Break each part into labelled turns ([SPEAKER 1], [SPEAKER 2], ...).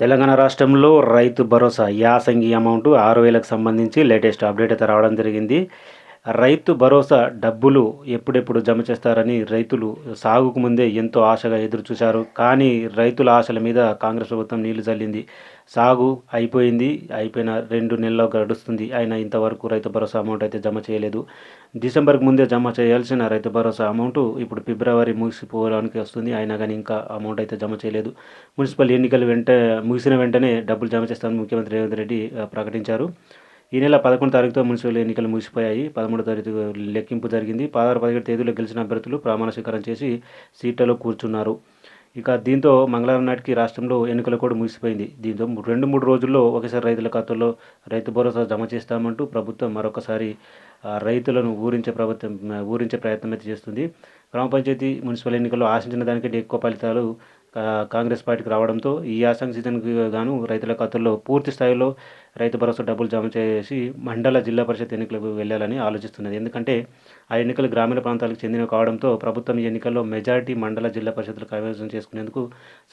[SPEAKER 1] తెలంగాణ రాష్ట్రంలో రైతు భరోసా యాసంగి అమౌంట్ ఆరు వేలకు సంబంధించి లేటెస్ట్ అప్డేట్ అయితే రావడం జరిగింది. రైతు భరోసా డబ్బులు ఎప్పుడెప్పుడు జమ చేస్తారని రైతులు సాగుకు ముందే ఎంతో ఆశగా ఎదురు చూశారు. కానీ రైతుల ఆశల మీద కాంగ్రెస్ ప్రభుత్వం నీళ్ళు చల్లింది సాగు అయిపోయింది. అయిపోయిన రెండు నెలల్లో గడుస్తుంది. అయినా ఇంతవరకు రైతు భరోసా అమౌంట్ అయితే జమ చేయలేదు. డిసెంబర్కి ముందే జమ చేయాల్సిన రైతు భరోసా అమౌంట్ ఇప్పుడు ఫిబ్రవరి ముగిసిపోవడానికి వస్తుంది. అయినా కానీ ఇంకా అమౌంట్ అయితే జమ చేయలేదు. మున్సిపల్ ఎన్నికలు వెంట ముగిసిన వెంటనే డబ్బులు జమ చేస్తామని ముఖ్యమంత్రి రేవంత్ రెడ్డి ప్రకటించారు. ఈ నెల పదకొండు తారీఖుతో మున్సిపల్ ఎన్నికలు ముగిసిపోయాయి. పదమూడు తారీఖు లెక్కింపు జరిగింది. పదహారు పదిహేడు తేదీలో గెలిచిన అభ్యర్థులు ప్రమాణ స్వీకారం చేసి సీట్లలో కూర్చున్నారు. ఇక దీంతో మంగళవారం నాటికి రాష్ట్రంలో ఎన్నికలు కూడా ముగిసిపోయింది. దీంతో రెండు మూడు రోజుల్లో ఒకసారి రైతుల ఖాతాల్లో రైతు భరోసా జమ చేస్తామంటూ ప్రభుత్వం మరొకసారి రైతులను ఊరించే ప్రభుత్వం ఊరించే ప్రయత్నం అయితే చేస్తుంది. గ్రామ పంచాయతీ మున్సిపల్ ఎన్నికల్లో ఆశించిన దానికంటే ఎక్కువ ఫలితాలు కాంగ్రెస్ పార్టీకి రావడంతో ఈ యాసంగి సీజన్కి గాను రైతుల ఖాతాల్లో పూర్తి స్థాయిలో రైతు భరోసా డబ్బులు జమ చేసి మండల జిల్లా పరిషత్ ఎన్నికలకు వెళ్ళాలని ఆలోచిస్తున్నది. ఎందుకంటే ఆ ఎన్నికలు గ్రామీణ ప్రాంతాలకు చెందినవి కావడంతో ప్రభుత్వం ఈ ఎన్నికల్లో మెజారిటీ మండల జిల్లా పరిషత్లు కైవసం చేసుకునేందుకు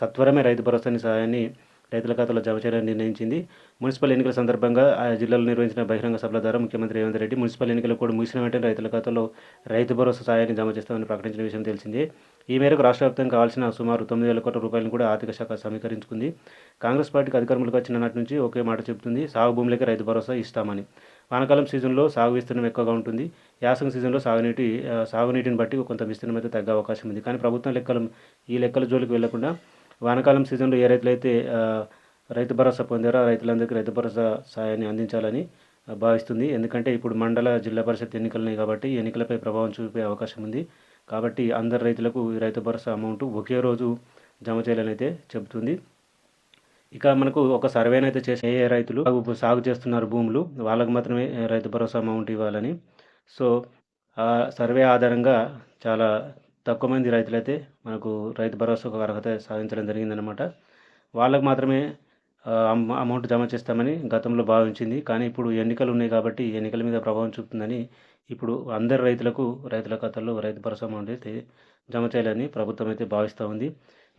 [SPEAKER 1] సత్వరమే రైతు భరోసాని సాయాన్ని రైతుల ఖాతాలో జమ చేయాలని నిర్ణయించింది. మున్సిపల్ ఎన్నికల సందర్భంగా ఆ జిల్లాలో నిర్వహించిన బహిరంగ సభల ద్వారా ముఖ్యమంత్రి రేవంత్ రెడ్డి మున్సిపల్ ఎన్నికలు కూడా ముగిసిన వెంటనే రైతుల ఖాతాలో రైతు భరోసా సాయాన్ని జమ చేస్తామని ప్రకటించిన విషయం తెలిసిందే. ఈ మేరకు రాష్ట్ర వ్యాప్తంగా కావాల్సిన సుమారు తొమ్మిది వేల కోట్ల రూపాయలను కూడా ఆర్థిక శాఖ సమీకరించుకుంది. కాంగ్రెస్ పార్టీకి అధికారంలోకి వచ్చిన నాటి నుంచి ఒకే మాట చెబుతుంది సాగు భూములకి రైతు భరోసా ఇస్తామని. వానకాలం సీజన్లో సాగు విస్తీర్ణం ఎక్కువగా ఉంటుంది. యాసంగి సీజన్లో సాగునీటి సాగునీటిని బట్టి కొంత విస్తీర్ణం అయితే తగ్గే అవకాశం ఉంది. కానీ ప్రభుత్వం లెక్కలు ఈ లెక్కల జోలికి వెళ్ళకుండా వానాకాలం సీజన్లో ఏ రైతులైతే రైతు భరోసా పొందారో రైతులందరికీ రైతు భరోసా సాయాన్ని అందించాలని భావిస్తుంది. ఎందుకంటే ఇప్పుడు మండల జిల్లా పరిషత్ ఎన్నికలున్నాయి కాబట్టి ఎన్నికలపై ప్రభావం చూపే అవకాశం ఉంది. కాబట్టి అందరు రైతులకు ఈ రైతు భరోసా అమౌంట్ ఒకే రోజు జమ చేయాలని అయితే చెబుతుంది. ఇక మనకు ఒక సర్వేని అయితే చేసే ఏ ఏ రైతులు సాగు చేస్తున్నారు భూములు వాళ్ళకు మాత్రమే రైతు భరోసా అమౌంట్ ఇవ్వాలని. సో ఆ సర్వే ఆధారంగా చాలా తక్కువ మంది రైతులైతే మనకు రైతు భరోసాకు అర్హత సాధించడం జరిగిందనమాట వాళ్ళకు మాత్రమే అమౌంట్ జమ చేస్తామని గతంలో భావించింది. కానీ ఇప్పుడు ఎన్నికలు ఉన్నాయి కాబట్టి ఎన్నికల మీద ప్రభావం చూపుతుందని ఇప్పుడు అందరు రైతులకు రైతుల ఖాతాల్లో రైతు భరోసా అమౌంట్ అయితే జమ చేయాలని ప్రభుత్వం అయితే భావిస్తూ ఉంది.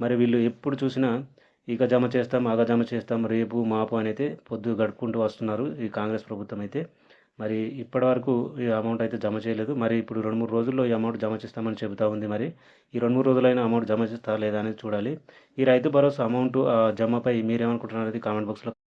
[SPEAKER 1] మరి వీళ్ళు ఎప్పుడు చూసినా ఇక జమ చేస్తాం ఆగ జమ చేస్తాం రేపు మాపు అని అయితే పొద్దు గడుపుకుంటూ వస్తున్నారు ఈ కాంగ్రెస్ ప్రభుత్వం అయితే. మరి ఇప్పటివరకు ఈ అమౌంట్ అయితే జమ చేయలేదు. మరి ఇప్పుడు రెండు మూడు రోజుల్లో ఈ అమౌంట్ జమ చేస్తామని చెబుతా ఉంది మరి. ఈ రెండు మూడు రోజులైన అమౌంట్ జమ చేస్తారా లేదా అనేది చూడాలి. ఈ రైతు భరోసా అమౌంట్ ఆ, జమపై మీరేమనుకుంటున్నారు అనేది కామెంట్ బాక్స్లో